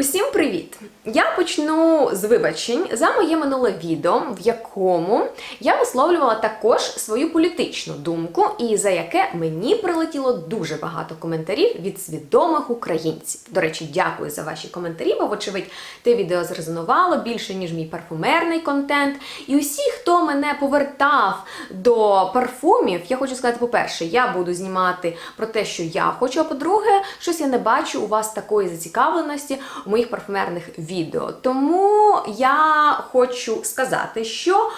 Усім привіт! Я почну з вибачень за моє минуле відео, в якому я висловлювала також свою політичну думку, і за яке мені прилетіло дуже багато коментарів від свідомих українців. До речі, дякую за ваші коментарі, бо, вочевидь, те відео зрезонувало більше, ніж мій парфумерний контент. І усі, хто мене повертав до парфумів, я хочу сказати, по-перше, я буду знімати про те, що я хочу, а по-друге, щось я не бачу у вас такої зацікавленості моїх парфумерних відео. Тому я хочу сказати, що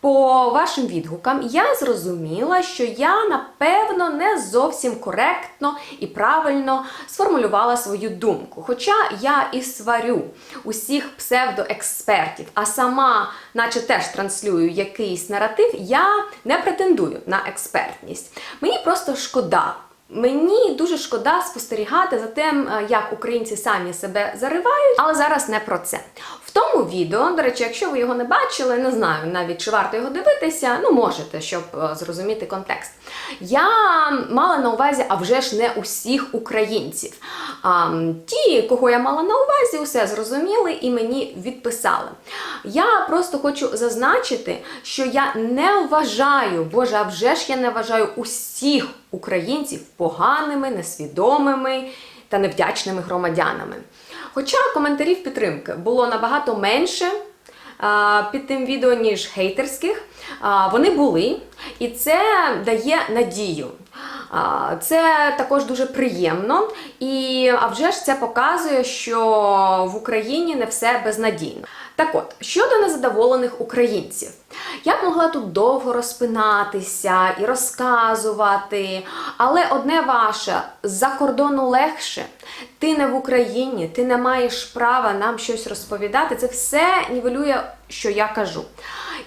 по вашим відгукам я зрозуміла, що я напевно не зовсім коректно і правильно сформулювала свою думку. Хоча я і сварю усіх псевдоекспертів, а сама, наче теж транслюю якийсь наратив, я не претендую на експертність. Мені просто шкода. Мені дуже шкода спостерігати за тим, е, як українці самі себе заривають, але зараз не про це. В тому відео, до речі, якщо ви його не бачили, не знаю навіть чи варто його дивитися, ну можете, щоб е, зрозуміти контекст. Я мала на увазі, а вже ж не усіх українців. А, ті, кого я мала на увазі, усе зрозуміли і мені відписали. Я просто хочу зазначити, що я не вважаю, боже, а вже ж я не вважаю усіх українців поганими, несвідомими та невдячними громадянами. Хоча коментарів підтримки було набагато менше під тим відео, ніж хейтерських, вони були, і це дає надію. Це також дуже приємно, і а вже ж це показує, що в Україні не все безнадійно. Так от, щодо незадоволених українців, я б могла тут довго розпинатися і розказувати, але одне ваше з-за кордону легше. Ти не в Україні, ти не маєш права нам щось розповідати. Це все нівелює, що я кажу.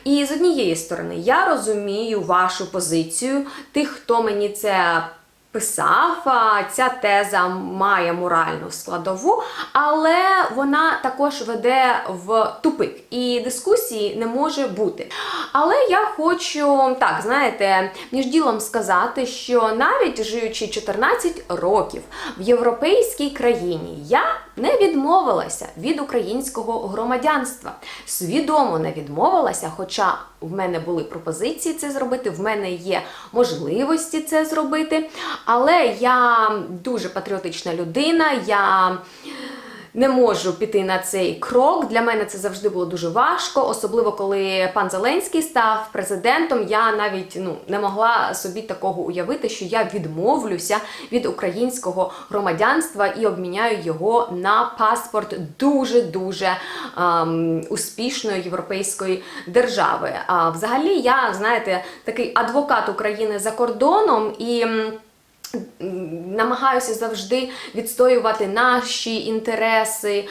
І з однієї сторони, я розумію вашу позицію, тих, хто мені це писав, ця теза має моральну складову, але вона також веде в тупик, і дискусії не може бути. Але я хочу, так, знаєте, між ділом сказати, що навіть живучи 14 років в європейській країні, я не відмовилася від українського громадянства. Свідомо не відмовилася, хоча в мене були пропозиції це зробити, в мене є можливості це зробити. Але я дуже патріотична людина. я не можу піти на цей крок. Для мене це завжди було дуже важко, особливо коли пан Зеленський став президентом. Я навіть ну не могла собі такого уявити, що я відмовлюся від українського громадянства і обміняю його на паспорт дуже дуже ем, успішної європейської держави. А взагалі, я знаєте, такий адвокат України за кордоном і. Намагаюся завжди відстоювати наші інтереси,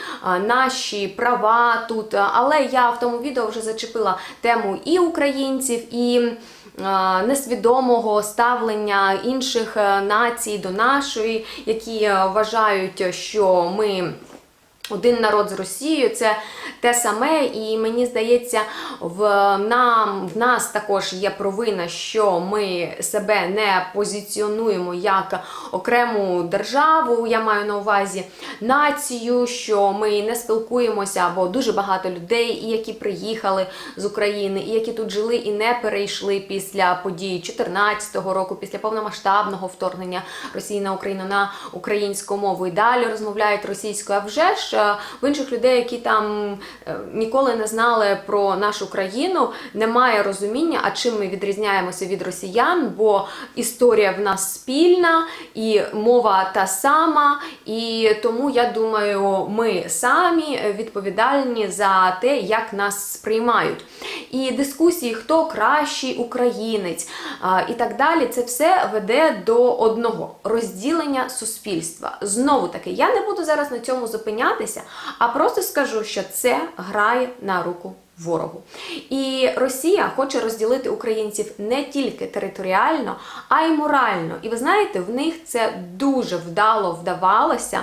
наші права тут. Але я в тому відео вже зачепила тему і українців, і несвідомого ставлення інших е, націй до нашої, які е, вважають, що ми. Один народ з Росією це те саме, і мені здається, в нам в нас також є провина, що ми себе не позиціонуємо як окрему державу. Я маю на увазі націю, що ми не спілкуємося, або дуже багато людей, і які приїхали з України, і які тут жили і не перейшли після подій 2014 року, після повномасштабного вторгнення Росії на Україну на українську мову і далі розмовляють російською. А вже ж в інших людей, які там е, ніколи не знали про нашу країну, немає розуміння, а чим ми відрізняємося від росіян, бо історія в нас спільна і мова та сама. І тому я думаю, ми самі відповідальні за те, як нас сприймають. І дискусії, хто кращий українець і так далі, це все веде до одного розділення суспільства. Знову таки, я не буду зараз на цьому зупинятися, а просто скажу, що це грає на руку ворогу. І Росія хоче розділити українців не тільки територіально, а й морально. І ви знаєте, в них це дуже вдало вдавалося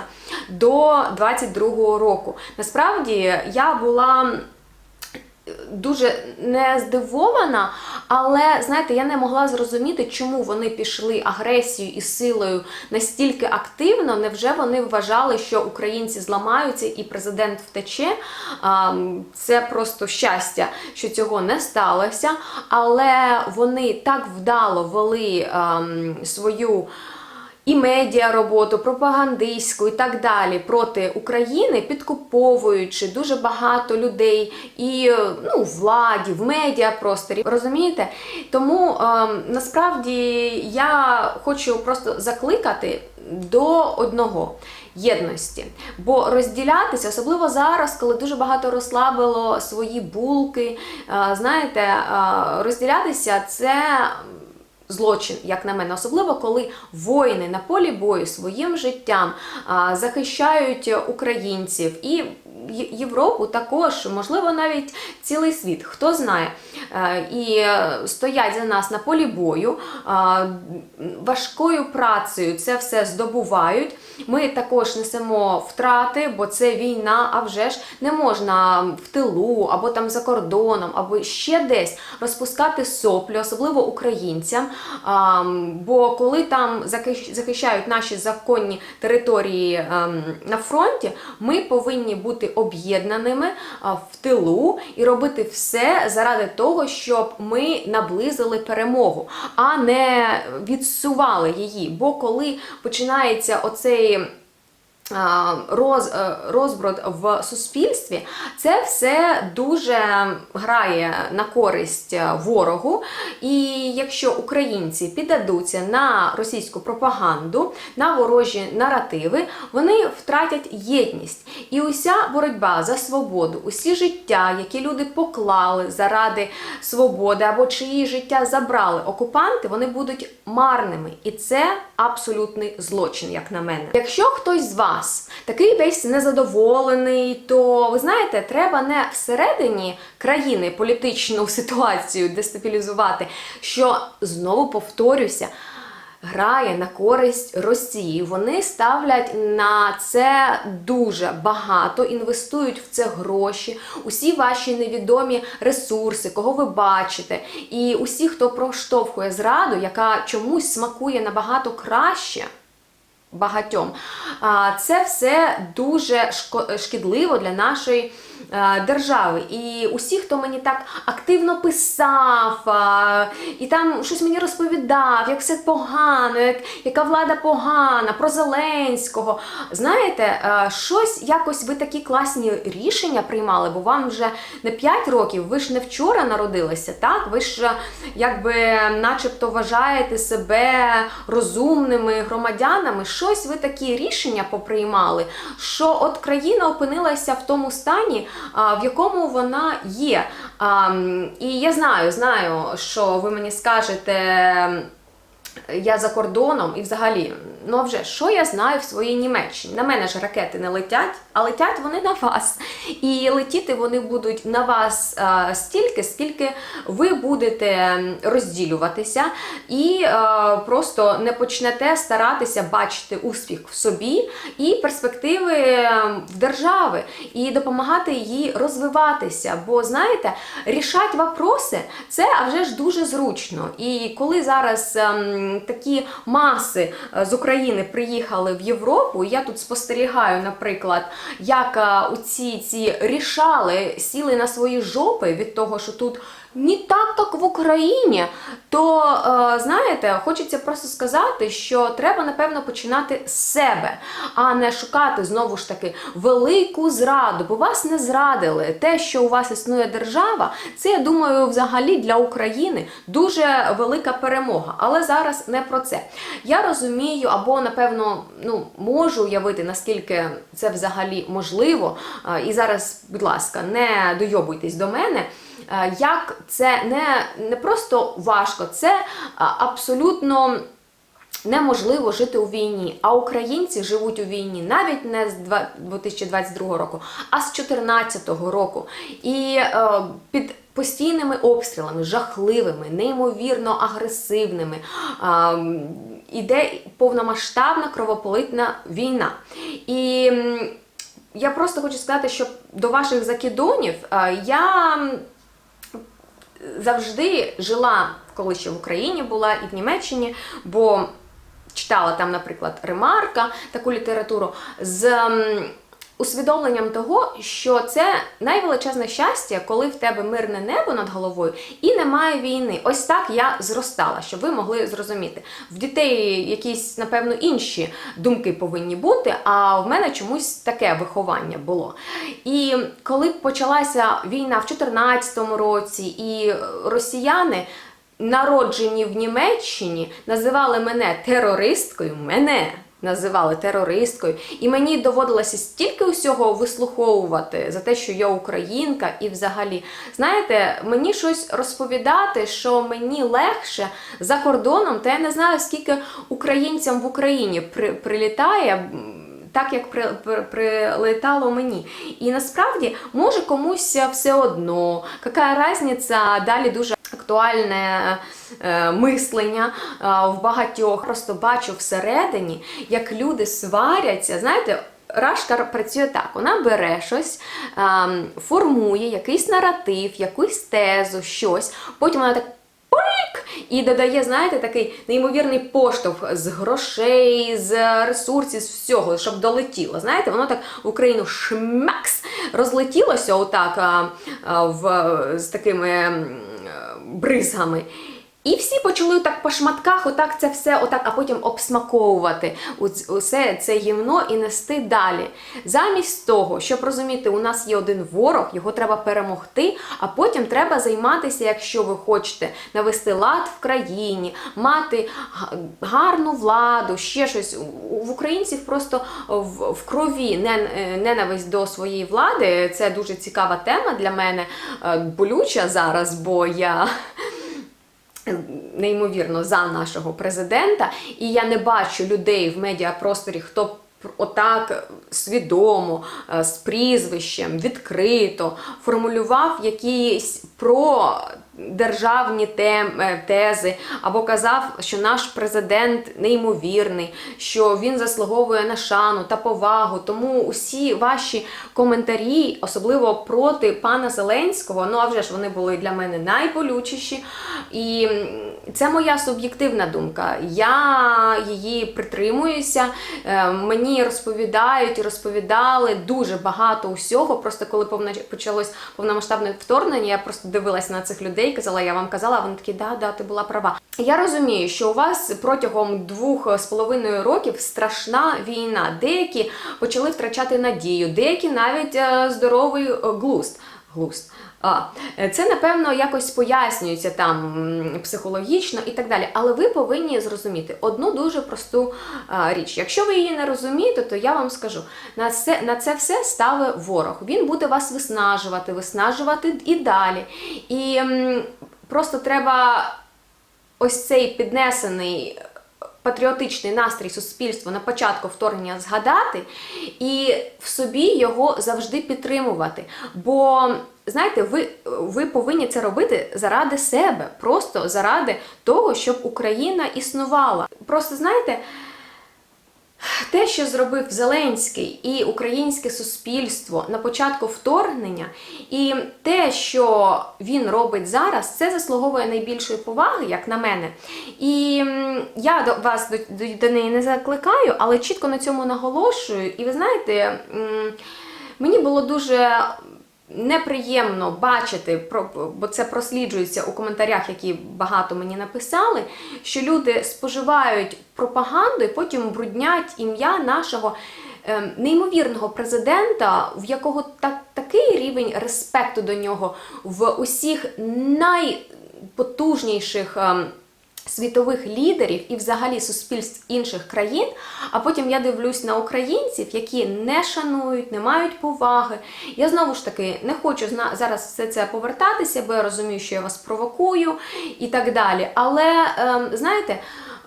до 22-го року. Насправді я була дуже не здивована, Але знаєте, я не могла зрозуміти, чому вони пішли агресією і силою настільки активно. Невже вони вважали, що українці зламаються і президент втече? Це просто щастя, що цього не сталося. Але вони так вдало вели свою і медіа роботу, пропагандистську і так далі проти України, підкуповуючи дуже багато людей і ну, владі, в медіапросторі. Розумієте? Тому е, насправді я хочу просто закликати до одного. Єдності, бо розділятися, особливо зараз, коли дуже багато розслабило свої булки. е, Знаєте, е, розділятися це злочин, як на мене, особливо коли воїни на полі бою своїм життям захищають українців і Європу також, можливо, навіть цілий світ, хто знає, Е, і е, стоять за нас на полі бою, важкою працею це все здобувають. Ми також несемо втрати, бо це війна, а вже ж не можна в тилу або там за кордоном, або ще десь розпускати соплі, особливо українцям. Бо коли там захищають наші законні території ем, на фронті, ми повинні бути об'єднаними в тилу і робити все заради того, щоб ми наблизили перемогу, а не відсували її. Бо коли починається оцей роз, е, розброд в суспільстві, це все дуже грає на користь е, ворогу. І якщо українці піддадуться на російську пропаганду, на ворожі наративи, вони втратять єдність. І уся боротьба за свободу, усі життя, які люди поклали заради свободи або чиї життя забрали окупанти, вони будуть марними. І це абсолютний злочин, як на мене. Якщо хтось з вас такий весь незадоволений, то ви знаєте, треба не всередині країни політичну ситуацію дестабілізувати, що знову повторюся. Грає на користь Росії. Вони ставлять на це дуже багато, інвестують в це гроші, усі ваші невідомі ресурси, кого ви бачите, і усі, хто проштовхує зраду, яка чомусь смакує набагато краще багатьом. Це все дуже шкідливо для нашої держави. І усі, хто мені так активно писав, і там щось мені розповідав, як все погано, як, яка влада погана, про Зеленського. Знаєте, е, щось якось ви такі класні рішення приймали, бо вам вже не 5 років, ви ж не вчора народилися, так? Ви ж е, якби начебто вважаєте себе розумними громадянами. Щось ви такі рішення поприймали, що от країна опинилася в тому стані, а, в якому вона є. І я знаю, знаю, що ви мені скажете. Я за кордоном і взагалі, ну а вже що я знаю в своїй Німеччині? На мене ж ракети не летять, а летять вони на вас. І летіти вони будуть на вас а, стільки, скільки ви будете розділюватися і а, просто не почнете старатися бачити успіх в собі і перспективи ем, в держави, і допомагати їй розвиватися. Бо знаєте, рішати вопроси це а вже ж дуже зручно. І коли зараз ем, такі маси е, з України приїхали в Європу, і я тут спостерігаю, наприклад, як е, оці ці рішали сіли на свої жопи від того, що тут не так, як в Україні, то е, знаєте, хочеться просто сказати, що треба напевно починати з себе, а не шукати знову ж таки велику зраду, бо вас не зрадили. Те, що у вас існує держава, це я думаю, взагалі для України дуже велика перемога. Але зараз не про це. Я розумію, або напевно ну можу уявити, наскільки це взагалі можливо. Е, І зараз, будь ласка, не дойобуйтесь до мене. Е, Як це не, не просто важко, це абсолютно неможливо жити у війні. А українці живуть у війні навіть не з 2022 року, а з 2014 року. І е, під постійними обстрілами, жахливими, неймовірно агресивними. е, Іде повномасштабна кровополитна війна. І я просто хочу сказати, що до ваших закидонів е, я завжди жила, коли ще в Україні була і в Німеччині, бо читала там, наприклад, ремарка, таку літературу. З усвідомленням того, що це найвеличезне щастя, коли в тебе мирне небо над головою і немає війни. Ось так я зростала, щоб ви могли зрозуміти. В дітей якісь, напевно, інші думки повинні бути, а в мене чомусь таке виховання було. І коли почалася війна в 2014 році, і росіяни народжені в Німеччині, називали мене терористкою, мене називали терористкою, і мені доводилося стільки усього вислуховувати за те, що я українка, і взагалі, знаєте, мені щось розповідати, що мені легше за кордоном, та я не знаю, скільки українцям в Україні при, прилітає. Так як при, при, прилетало мені. І насправді може комусь все одно, яка різниця, далі дуже актуальне е, мислення е, в багатьох. Просто бачу всередині, як люди сваряться. Знаєте, Рашка працює так: вона бере щось, ем, формує якийсь наратив, якусь тезу, щось, потім вона так. І додає, знаєте, такий неймовірний поштовх з грошей, з ресурсів, з всього, щоб долетіло. Знаєте, воно так в Україну шмакс розлетілося отак а, а, в, з такими бризгами. І всі почали так по шматках, отак це все, отак, а потім обсмаковувати усе це гімно і нести далі. Замість того, щоб розуміти, у нас є один ворог, його треба перемогти, а потім треба займатися, якщо ви хочете, навести лад в країні, мати гарну владу, ще щось. В українців просто в, крові е, ненависть до своєї влади. Це дуже цікава тема для мене, е, болюча зараз, бо я неймовірно за нашого президента, і я не бачу людей в медіапросторі, хто отак свідомо, е, з прізвищем, відкрито формулював якісь про державні тем, е, тези, або казав, що наш президент неймовірний, що він заслуговує на шану та повагу. Тому усі ваші коментарі, особливо проти пана Зеленського, ну а вже ж вони були для мене найболючіші. І це моя суб'єктивна думка. Я її притримуюся. Е, Мені розповідають і розповідали дуже багато усього. Просто коли почалось повномасштабне вторгнення, я просто дивилася на цих людей, казала, я вам казала, вони такі, да, да, ти була права. Я розумію, що у вас протягом двох з половиною років страшна війна. Деякі почали втрачати надію, деякі навіть е, здоровий глуст. глузд. Глузд. А, е, це напевно якось пояснюється там психологічно і так далі. Але ви повинні зрозуміти одну дуже просту а, річ. Якщо ви її не розумієте, то я вам скажу: на це, на це все ставить ворог. Він буде вас виснажувати, виснажувати і далі. І м, просто треба ось цей піднесений патріотичний настрій суспільства на початку вторгнення згадати і в собі його завжди підтримувати. Бо знаєте, ви, ви повинні це робити заради себе, просто заради того, щоб Україна існувала. Просто знаєте. Те, що зробив Зеленський і українське суспільство на початку вторгнення, і те, що він робить зараз, це заслуговує найбільшої поваги, як на мене. І я до вас до, до, неї не закликаю, але чітко на цьому наголошую. І ви знаєте, мені було дуже неприємно бачити, бо це просліджується у коментарях, які багато мені написали, що люди споживають пропаганду і потім бруднять ім'я нашого ем, неймовірного президента, в якого так, такий рівень респекту до нього в усіх найпотужніших. Світових лідерів і взагалі суспільств інших країн. А потім я дивлюсь на українців, які не шанують, не мають поваги. Я знову ж таки не хочу зараз все це повертатися, бо я розумію, що я вас провокую і так далі. Але ем, знаєте.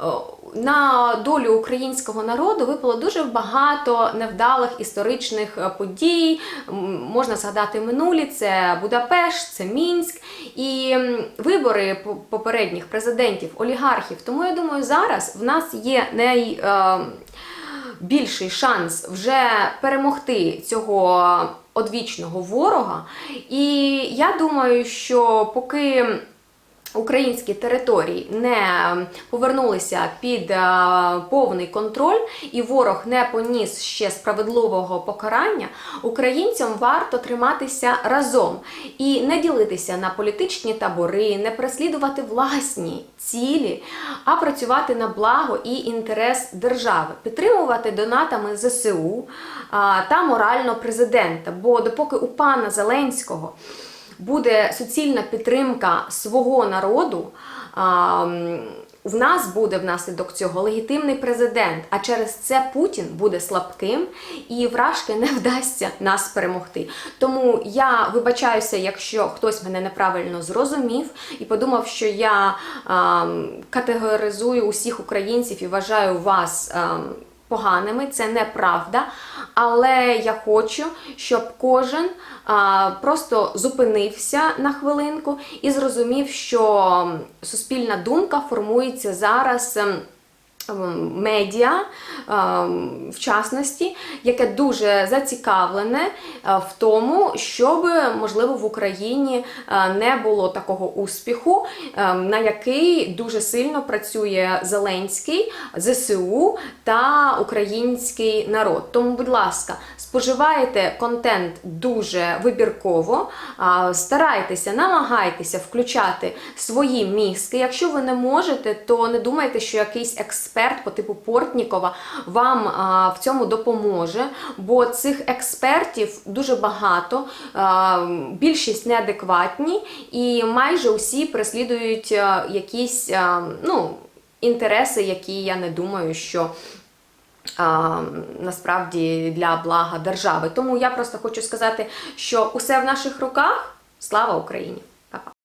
О, На долю українського народу випало дуже багато невдалих історичних е, подій. Можна згадати минулі: це Будапешт, це Мінськ і вибори попередніх президентів, олігархів. Тому я думаю, зараз в нас є най, е, більший шанс вже перемогти цього одвічного ворога. І я думаю, що поки Українські території не повернулися під е, повний контроль, і ворог не поніс ще справедливого покарання, українцям варто триматися разом і не ділитися на політичні табори, не переслідувати власні цілі, а працювати на благо і інтерес держави, підтримувати донатами ЗСУ та морально президента. Бо допоки у пана Зеленського буде суцільна підтримка свого народу. В нас буде внаслідок цього легітимний президент, а через це Путін буде слабким і вражки не вдасться нас перемогти. Тому я вибачаюся, якщо хтось мене неправильно зрозумів і подумав, що я м, категоризую усіх українців і вважаю вас. м, поганими, це неправда. Але я хочу, щоб кожен а, просто зупинився на хвилинку і зрозумів, що суспільна думка формується зараз. Медіа, ем, в частності, яке дуже зацікавлене е, в тому, щоб можливо в Україні е, не було такого успіху, на який дуже сильно працює Зеленський, ЗСУ та український народ. Тому, будь ласка, споживайте контент дуже вибірково, старайтеся, намагайтеся включати свої мізки. Якщо ви не можете, то не думайте, що якийсь експерт по типу Портнікова вам в цьому допоможе, бо цих експертів дуже багато, більшість неадекватні, і майже усі переслідують а, якісь ну, інтереси, які я не думаю, що а, насправді для блага держави. Тому я просто хочу сказати, що усе в наших руках. Слава Україні!